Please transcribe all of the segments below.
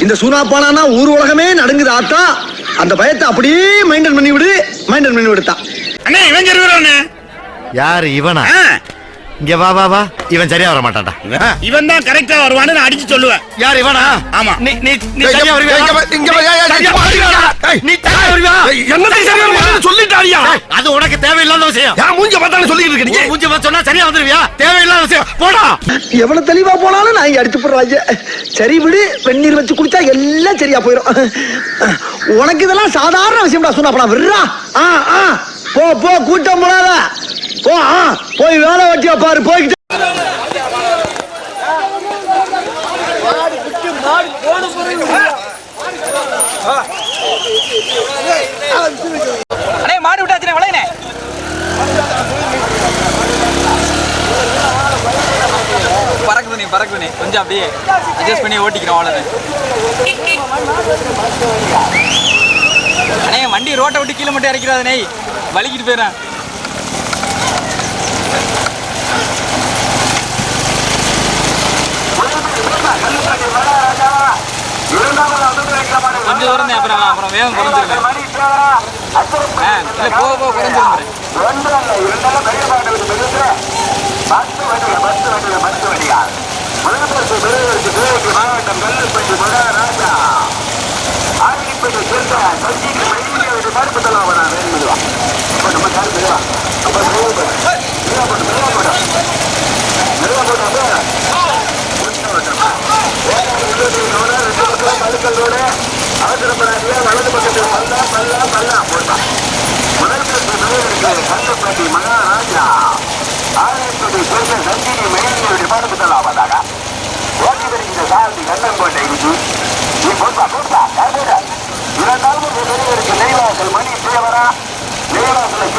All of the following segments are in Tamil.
இந்த சூனா பானானா ஊர் உலகமே நடுங்குது ஆத்தா. அந்த பயத்தை அப்படியே மெயின்டைன் பண்ணி விடு மெயின்டைன் பண்ணி விடுத்தான் அண்ணே இவன் யாரு இவனா? இங்க வா வா வா. இவன் சரியா வர மாட்டான்டா இவன் தான் கரெக்டா வருவான்னு நான் அடிச்சு சொல்லுவேன். யார் இவனா? ஆமா. நீ நீ நீ சரியா வருவியா? இங்க வா, சரியா வருவியா? நீ சரியா வருவியா? என்னத்தை சரியா வருவியான்னு சொல்லிட்டாரியா? அது உனக்கு தேவையில்லாத விஷயம். ஏன் மூஞ்ச பார்த்தானே சொல்லிட்டு இருக்க நீ? மூஞ்சி பார்த்து சொன்னா சரியா வந்துருவியா? தேவையில்லாத விஷயம். போடா. எவ்வளவு தெளிவா போனாலும் நான் இங்க அடிச்சு போடுறாங்க சரி விடு வெந்நீர் வச்சு குடிச்சா எல்லாம் சரியா போயிடும் உனக்கு இதெல்லாம் சாதாரண விஷயம்டா சொன்னா அப்ப விடுறா. ஆ ஆ. போ போ கூட்டம் போடாத. போ ஆ போய் வேலை வெட்டியா பாரு போய்கிட்டு அண்ணே மாடு விட்டாச்சுனே வளையனே பறக்குது நீ கொஞ்சம் அப்படியே அட்ஜஸ்ட் பண்ணி ஓட்டிக்கிறோம் அவ்வளோதான் அண்ணே வண்டி ரோட்டை விட்டு கீழே மட்டும் இறக்கிறாது நெய். வலிக்கிட்டு போயிடறேன். கொஞ்சம் தூரம் தான் அப்புறம் அப்புறம் வேகம் குறைஞ்சிருங்க ஆ இல்லை போக போக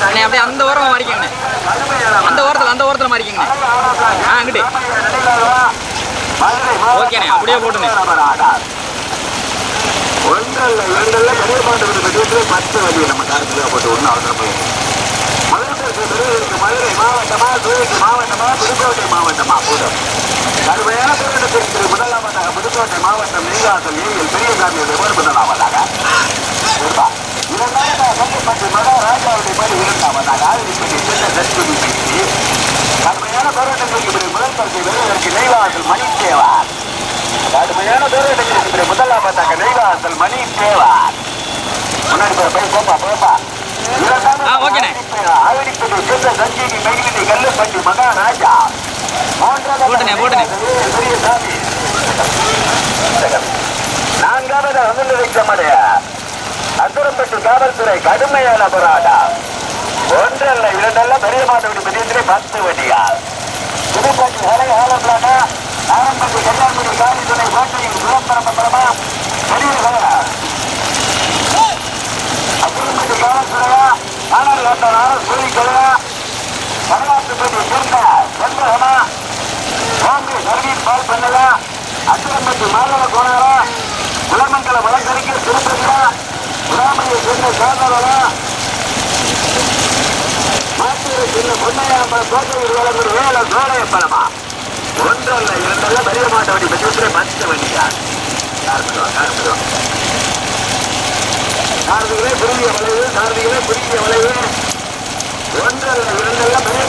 அண்ணே அப்படியே அந்த ஓரமாக மாறிக்கங்கண்ணே அந்த ஓரத்தில் அந்த ஓரத்தில் மாறிக்கங்கண்ணே ஆ அங்கிட்டு ஓகேண்ணே அப்படியே போட்டுண்ணே ஒன்றல்ல இரண்டல்ல பெரிய மாவட்டத்தில் பெற்று பத்து வழி நம்ம காரத்தில் போட்டு ஒன்றும் அவசரம் போய். மதுரை மதுரை மாவட்டமா சிவகங்கை மாவட்டமா புதுக்கோட்டை மாவட்டமா போதும் கடுமையான போராட்டத்திற்கு முதலாவதாக புதுக்கோட்டை மாவட்டம் நீங்காசல் ஏரியில் பெரியசாமியுடைய போர் முதலாவதாக இருப்பா. இரண்டாவதாக மகாராஜாவுடைய போர் இரண்டாவதாக ஆதிரிப்பட்டி சின்ன தற்பதி பேசி கடுமையான போராட்டத்திற்கு பிறகு முதல் பரிசை பெறுவதற்கு நெய்வாசல் மணி தேவார் கடுமையான போராட்டத்திற்கு பிறகு முதலாவதாக நெய்வாசல் மணி தேவார் முன்னாடி போய் போப்பா போப்பா ஆ, ஓகேண்ணே. போட்டுண்ணே, போட்டுண்ணே. நான்காவது அமுல் வைக்கமடைய அசுரப்பட்டு காவல்துறை கடுமையான போராட்டம் ஒன்றல்ல இரண்டல்ல பெரிய மாட்டோடி பெரிய பத்து வண்டியா புதுப்பாட்டி கன்னியாகுமரி காவல்துறை கோட்டையின் சுரப்பரம்பரமா பெரிய அசுரப்பட்டு காவல்துறையா ஆனால் அந்த நாள் சொல்லி கலரா வரலாற்றுப்பட்டி சேர்ந்த செண்பகமா காங்கிரஸ் சர்வீஸ் பால் பண்ணல அசுரம்பட்டு மாதவ கோணரா குலமங்கல வழக்கறிஞர் திருப்பதியா உடாமையை சேர்ந்த சாதவரா மாத்தூரை சேர்ந்த பொன்னையாம்பலம் கோட்டையில் வழங்குற வேலை சோழைய ஒன்றல்ல இரண்டல்ல பெரிய மாட்ட வண்டி பெற்று பத்து வண்டியா சார்பிகளே குறுகிய வளைவு சார்பிகளே குறுகிய வளைவு. ஒன்றல்ல இரண்டல்ல பெரிய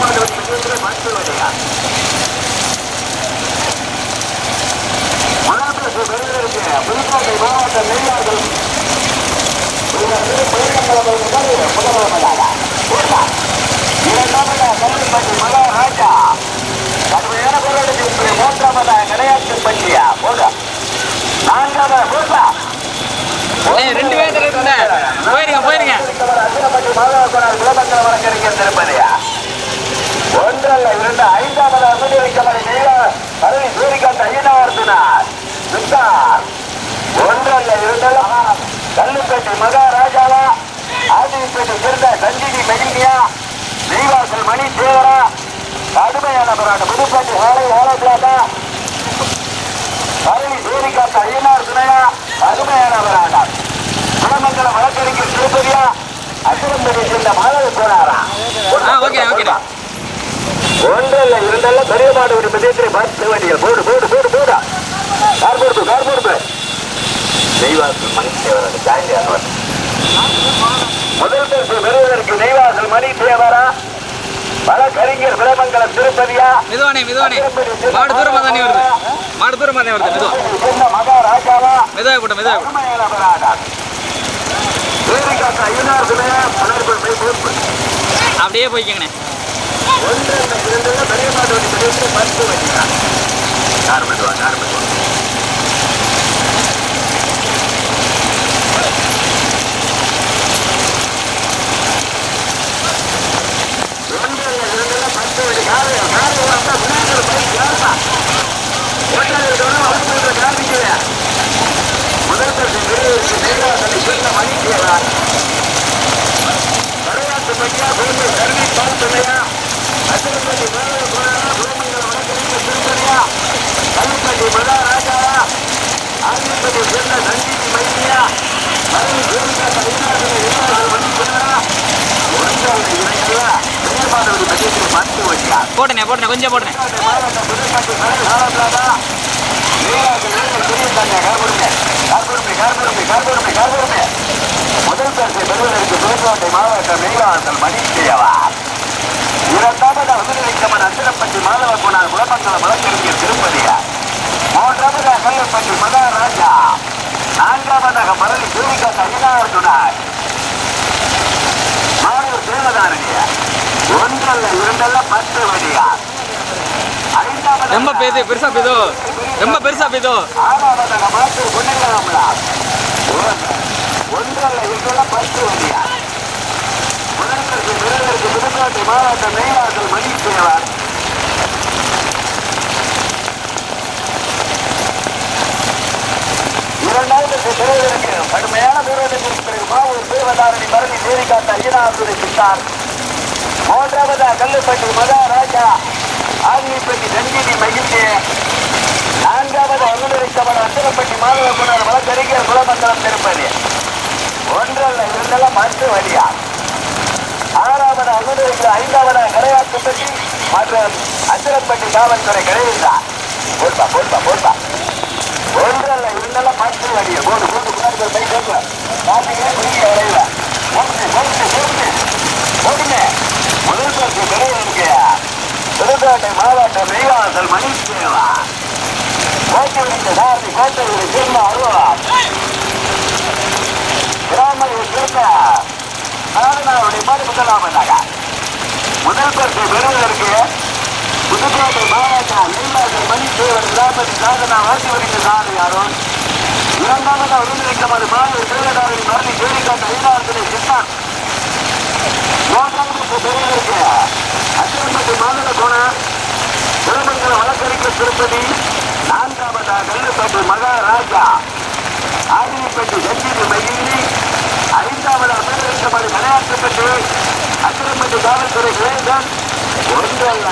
இடங்கள் வரைக்கும் இருக்கின்றிருப்பதையா ஒன்றல்ல இரண்டு ஐந்தாவது அனுமதிக்கப்படி நீள பதவி சூரியகாந்த் ஐயனார்த்தினார் சுத்தார் ஒன்றல்ல இரண்டல் கல்லுப்பேட்டை மகாராஜாவா? ஆதிப்பேட்டை சேர்ந்த சஞ்சீவி மகிழ்ச்சியா ஸ்ரீவாசல் மணி தேவரா? கடுமையான போராட்டம். புதுப்பேட்டை ஆலை ஆலோசனா அருள் சூரியகாந்த் ஐயனார் துணையா? கடுமையான போராட்டம். குளமங்கலம் வழக்கறிஞர் திருப்பதியா? ஒன்றல்ல இரண்டல்ல பெரிய மாடு ஒரு மிதத்திலே பத்து வண்டிகள் போடு போடு போடு போடா கார் போடு கார் போடு தெய்வாசல் மணி தேவரன் ஜாயிண்டியானவர் முதல் பரிசு பெறுவதற்கு தெய்வாசல் மணி தேவரா வழக்கறிஞர் விலமங்கலம் திருப்பதியா மெதுவானே மெதுவானே மாடு தூரமா தானே வருது மாடு தூரமா தானே வருது மெதுவா மகாராஜாவா மெதுவாக போட்டோம் மெதுவாக அருமையான போராட்டம் தேவிகாத்த ஐயனார் துணையா பலர்பல் போய் பொறுப்பு அப்படியே போய்க்கங்கண்ணே. ஒன்று இரண்டு பெரிய மாடு வண்டி மிதத்திலே பத்து வண்டிகள் யார் மெதுவா போட்டனே போட்டனே கொஞ்சம் போட்டனே. முதல் பரிசை பெறுவதற்கு புதுக்கோட்டை மாவட்டம் மெய்வாசல் மணிக்கையவா இரண்டாவது அசுரலிங்கமன் அந்திரப்பட்டி மாதவ குணார் குலமங்கலம் வழக்கறிஞர் திருப்பதியா மூன்றாவது கல்லப்பட்டி மகாராஜா நான்காவதாக மரளி சூரிகா தனியார் துணார் மாணவர் தேவதாரணிய ஒன்றல்ல இரண்டல்ல பத்து வழியா ரொம்ப பேது பெருசா பேதோ ரொம்ப பெருசா பேதோ ஒன்றல்ல இரண்டல்ல பத்து வழியா அதற்கு விருதற்கு புதுக்கோட்டை மாவட்ட மணி சேவார் இரண்டாயிரத்தி பெறுவதற்கு கடுமையான வீரர்களுக்கு பிறகு மாவூர் தேவதாரணி பரணி தேவிகாத்த ஐயனாசுரை சித்தார். மூன்றாவது கல்லுப்பட்டி மதா ராஜா ஆங்கிப்பட்டி நந்தினி மகிழ்ச்சி. நான்காவது அருணரிக்கமன் அந்தரப்பட்டி மாதவகுணர் வழக்கறிஞர் குலமங்கலம் திருப்பதி. ஒன்றல்ல இரண்டெல்லாம் மற்ற வழியா? ஆறாவது அருணரிக்க ஐந்தாவது கரையாற்றுப்பட்டி மற்றும் அச்சரப்பட்டி காவல்துறை கிடையாது போட்பா போட்பா போட்பா ஒன்றல்ல இருந்தாலும் பார்த்து வழியா போடு போட்டு முன்னாடி ஒரு பை போட்டு பாத்தீங்கன்னா குறுகிய வரையில போட்டு போட்டு போட்டு போட்டுங்க. முதல் பரிசு இருக்கையா புதுக்கோட்டை மாவட்ட மெய்வாசல் மணி சேவா கோட்டை சாரதி கோட்டையில் சேர்ந்த அருவம் கிராமத்தில் சேர்ந்த நாகனாருடைய பாடு முதலாமதாக முதல் பரிசு பெறுவதற்கு புதுக்கோட்டை மாவட்டம் மெய்வாசல் மணி தேவர் கிராமத்தில் சாதனா வாசி வருகின்ற சாலை யாரும்? இரண்டாவது ஒருங்கிணைக்கப்பது மாநில சேவதாரின் மரணி ஜோதிகாந்த ஐந்தாயிரத்திலே சித்தார் மூன்றாவது பெறுவதற்கு அச்சம்பட்டு மாநில கோணம் திருமங்கல வழக்கறிஞர் திருப்பதி நான்காவதா கல்லுப்பட்டு மகாராஜா. ஆதினிப்பட்டு சஞ்சீவி மகிழ்ச்சி ஐந்தாவது அமர்ந்திருக்கப்படு விளையாட்டுப்பட்டு அத்திரம்பட்டு காவல்துறை கிளேசன் ஒன்றல்ல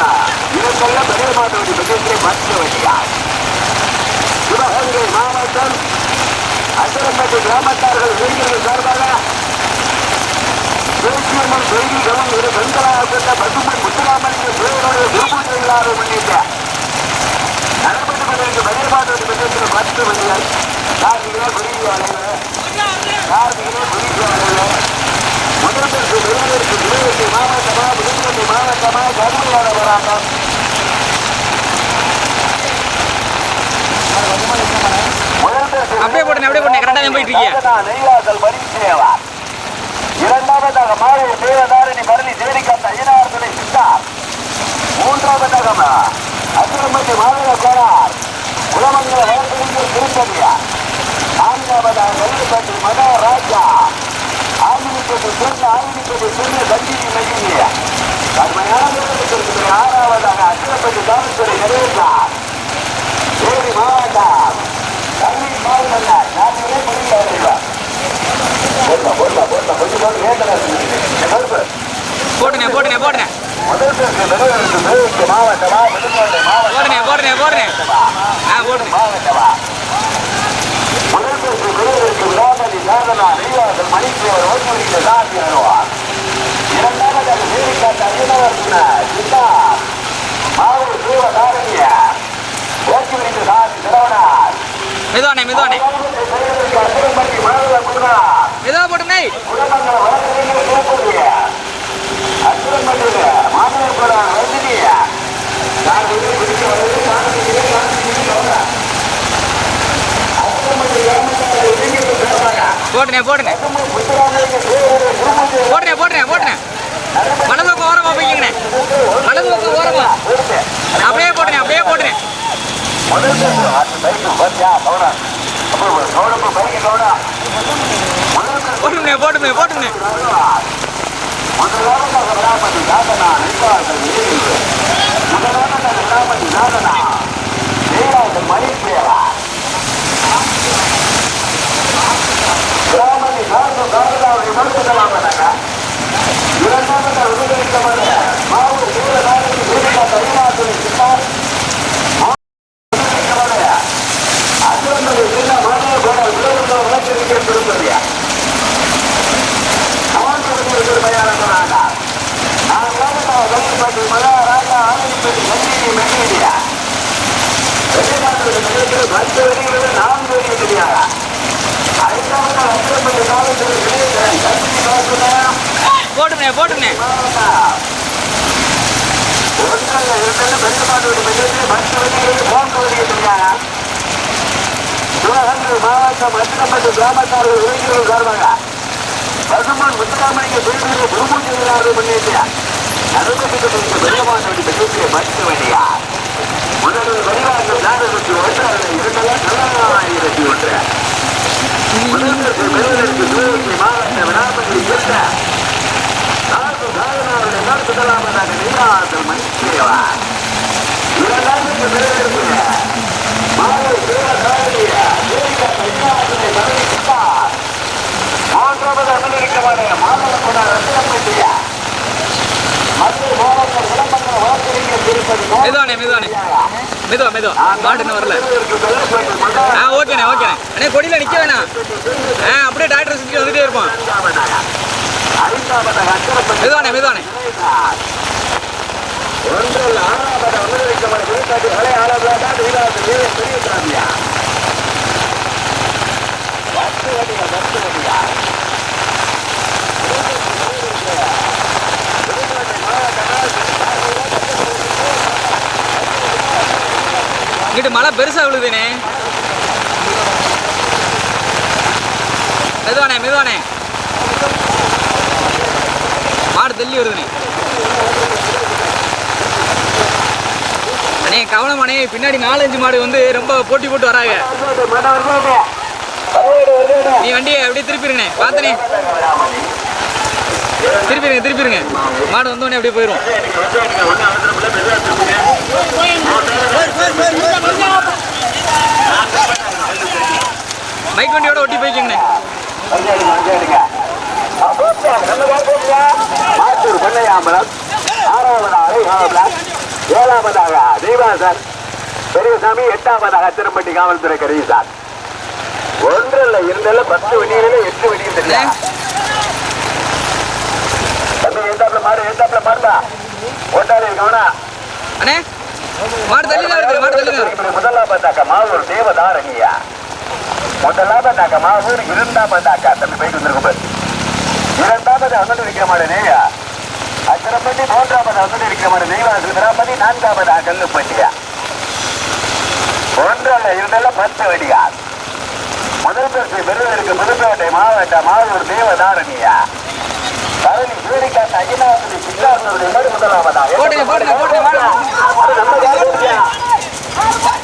இரண்டல்ல பெரிய மாட்டோடி விஜயத்தை மாற்ற வழியார் சிவகங்கை மாவட்டம் அத்திரம்பட்டு கிராமத்தார்கள் இளைஞர்கள் சார்பாக தேசியமும் செய்திகளும் இரு பெண்களாக கொண்ட பசுமை முத்துராமலிங்க தேவனுடைய குருபூஜைகளாக முன்னிட்ட நடைபெற்று வழிபாடு பெற்றத்தில் பத்து மணிகள் கார்த்திகை குருவி அலைவர் கார்த்திகை குருவி அலைவர் முதல் பரிசு பெறுவதற்கு திருவள்ளி மாவட்டமா புதுக்கோட்டை மாவட்டமா கடுமையான போராட்டம் அப்படியே போட்டனே அப்படியே போட்டனே கரெக்டாக போயிட்டு இருக்கீங்க. நெய்வாசல் இரண்டாவதாக மாலை தேவதாரணி பரணி தேடிக்காத்த ஐயனார்களை சித்தார் மூன்றாவதாக அசுரமதி மாநில கோனார் குலமங்கல வழக்கறிஞர் திருப்பதியா நான்காவதாக வெள்ளிப்பட்டி மகாராஜா. ஆங்கிலிப்பட்டி சொன்ன ஆங்கிலிப்பட்டி சொன்ன தண்டினி மகிழிய கடுமையான ஆறாவதாக அசுரப்பட்டி காவல்துறை நிறைவேற்றார். தேவி மாவட்டம். கல்வி மாவட்ட நாட்டிலே முடிவு போட்டா போட்டா போட்டா வேதனை போட்டனே முதல் பேருக்கு பெருவருக்கு மாவட்டமா புதுக்கோட்டை போடுனே போடுனே போடுனே ஆ போடுனே மாவட்டமா முதல் பேருக்கு பெருவருக்கு விடாமதி சாதனா நெய்வாசல் மணிப்பேவர் ஓட்டுநர் சாந்தி அனுவார் இரண்டாவது வேலிக்காட்டு அரியனவர் சித்தா மாவூர் அசுரம்பட்டி மனதில் குருநாள் மெதுவா போட்டுனே குணமங்கல வழக்கறிஞர் சிவப்புரிய அசுரம்பட்டியில மாமல்லபுர ரஜினிய நான் வந்து பிடிக்க வருது காரணம் காரணம் அசுரம்பட்டி கிராமத்தார் இளைஞர்கள் பேசுறாங்க போட்டுனே போட்டுனே முத்துராமலிங்க தேவருடைய குருமூர்த்தி போட்டுனே போட்டுனே போட்டுனே வலது பக்கம் ஓரமா போய்க்கிங்கண்ணே. வலது பக்கம் ஓரமா. அப்படியே போட்டுனே அப்படியே போட்டுனே முதல் பேர் அந்த பத்தியா கவனம் அப்போ கவனப்பு பைக்கு கவனம் முதல் பேர் போட்டுனே போட்டுனே போட்டுனே முதலாவது விடாமதி சாதனா நிர்வாகம் முதலாவது விடாமதி சாதனா நீராஜன் மணிப்பேரா கிராமதி சார்பு நான்கு விமர்சிக்கலாம் இரண்டாவது விடுதலைக்கப்பட மாவட்ட சூழலாளர் வீரா தமிழ்நாட்டில் சித்தார் அசுரந்தது சின்ன மாநில கூட விரோத வழக்கறிஞர் திருப்பதியா போட்டுமே போட்டுமே மாவட்டம் அச்சனப்பட்டு கிராமத்தார்கள் இளைஞர்கள் சார்பாக பசுமன் முத்துராமலிங்க பேசுகிற குருபூஜைகளாக முன்னேற்றிய அனுமதிக்கப்பட்ட வெள்ளமாட்டோடி பெரிய மருத்துவ வழியா முதலில் வரிவாக்கம் நாடகத்தி ஒன்றாக இரண்டெல்லாம் தொள்ளாயிரத்தி ஒன்று முதல்வருக்கு பெருவதற்கு சிவகங்கை மாவட்ட விடாமதி பெற்ற நான்கு சாதனாருடைய நான்கு முதலாவதாக நீராசல் மணிச்சேவா இரண்டாவது பெருவதற்கு மாலை சிவகாரிய மதுரை வழக்கறிஞர் திருப்பதி மெதுவானே மெதுவானே மெதுவா. மெதுவா இன்னும் வரல. ஆ ஓகேண்ணே ஓகேண்ணே. அண்ணே கொடியில் நிற்க வேணாம். ஆ அப்படியே டாக்டர் சுற்றி வந்துட்டே இருப்போம். மெதுவானே மெதுவானே ஒன்றில் ஆறாவது அமெரிக்கமான விழுக்காட்டு வலை ஆளவராக வீராசு பெரிய சாமியா? பத்து வடியா பத்து வடியா இங்கிட்டு மழை பெருசா விழுதுனே. மெதுவானே மெதுவானே. மாடு தள்ளி வருதுனே. அண்ணே கவனமாண்ணே பின்னாடி நாலஞ்சு மாடு வந்து ரொம்ப போட்டி போட்டு வராங்க. நீ வண்டியை அப்படியே திருப்பிருங்கண்ணே பார்த்தனே. திருப்பிடுங்க திருப்பிடுங்க மாடு வந்தோடனே அப்படியே போயிடும் மைக் வண்டியோட ஒட்டி போய்க்கிங்கண்ணே. ஆறாவது பண்ணையாம்பலம் ஏழாவதாக தீபாசர் பெரியசாமி எட்டாவதாக திருப்பட்டி காவல்துறை கரீசார் ஒன்றில் இருந்தல பத்து வண்டிகளில் எட்டு தெரியும் தம்பி எந்தாப்புல மாடு எந்தாப்புல மாடுதா ஒட்டாளி கவனா. அண்ணே மாடு தள்ளி வருது மாடு தள்ளி தான் வருது முதலாவதாக மாவூர் மாவூர் இரண்டாவதாக தம்பி போயிட்டு வந்திருக்கும் இரண்டாவது அங்கட்டு இருக்கிற மாடு நேயா அச்சரப்பட்டி மூன்றாவது அங்கட்டு இருக்கிற மாடு நெய்வாசல் திராப்பதி நான்காவது கல்லுப்பட்டியா ஒன்றல்ல இரண்டல்ல பத்து வடியா முதல் பரிசு பெறுவதற்கு புதுக்கோட்டை மாவட்ட மாவூர் தேவதாரணியா. பழனி சூரிக்காட்டு அகிலாசுரி சித்தாசுடைய மாடு முதலாவதாக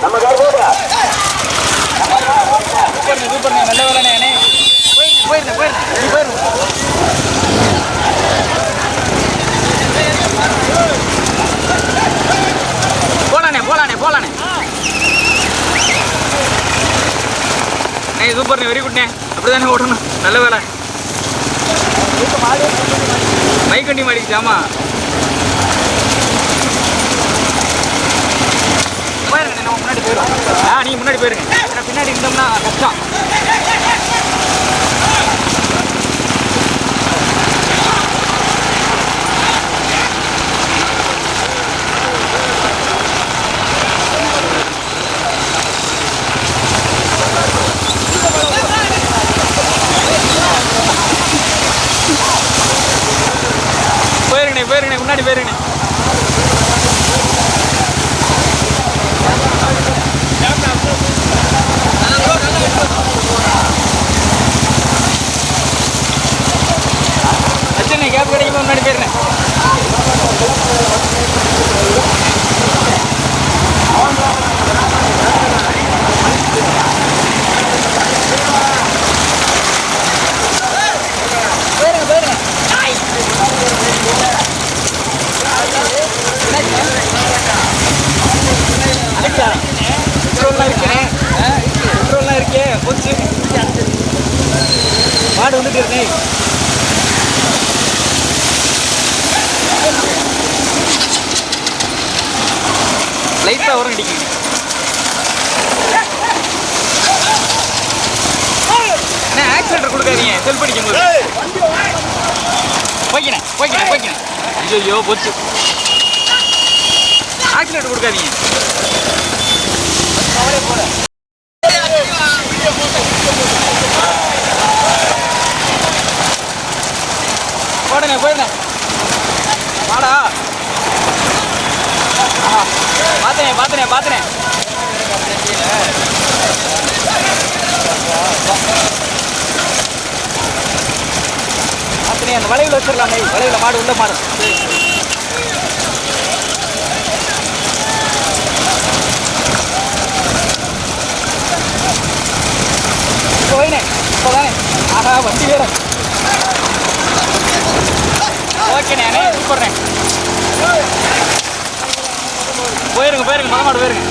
நம்ம கார் போடுறா சூப்பர்ண்ணே நல்ல வேலைண்ணே போலானே போலானே சூப்பர் நீ வெரி குட்ண்ணே அப்படிதானே ஓடணும். நல்ல வேலை. மைக்கண்டி மாடிக்குச்சாமா போயிருங்க நம்ம முன்னாடி போயிடும் ஆ நீங்க முன்னாடி போயிருங்க. பின்னாடி இருந்தோம்னா கஷ்டம். முன்னாடி போயிருங்கண்ணே அச்சண்ணே கேப் கிடைக்கும்போது முன்னாடி போயிருந்தேன் போயிருங்க போயிருங்க பெட்ரோல்லாம் இருக்கே பெட்ரோல்லாம் இருக்கே போச்சு இருக்கேன் லைட்டாக வரும் அடிக்குங்க என்ன ஆக்சிலேட்டர் கொடுக்காதீங்க? செல்ஃப் அடிக்கும் போய்க்கிறேன் போய்க்கிறேன் போய்க்கிறேன் ஐயோ போச்சு. ஆக்சிலேட்டர் கொடுக்காதீங்க போடுங்க போயிடுங்க வாடா பார்த்துனேன் பார்த்தனே அந்த வளைவில் வச்சிடலாமே வளைவில் மாடு உள்ள மாடு. போயினே இப்போதானே ஆஹா வண்டி வேற. ஓகேண்ணே அண்ணே சூப்பர்ண்ணே போயிருங்க போயிருங்க மலை மாடு போயிருங்க.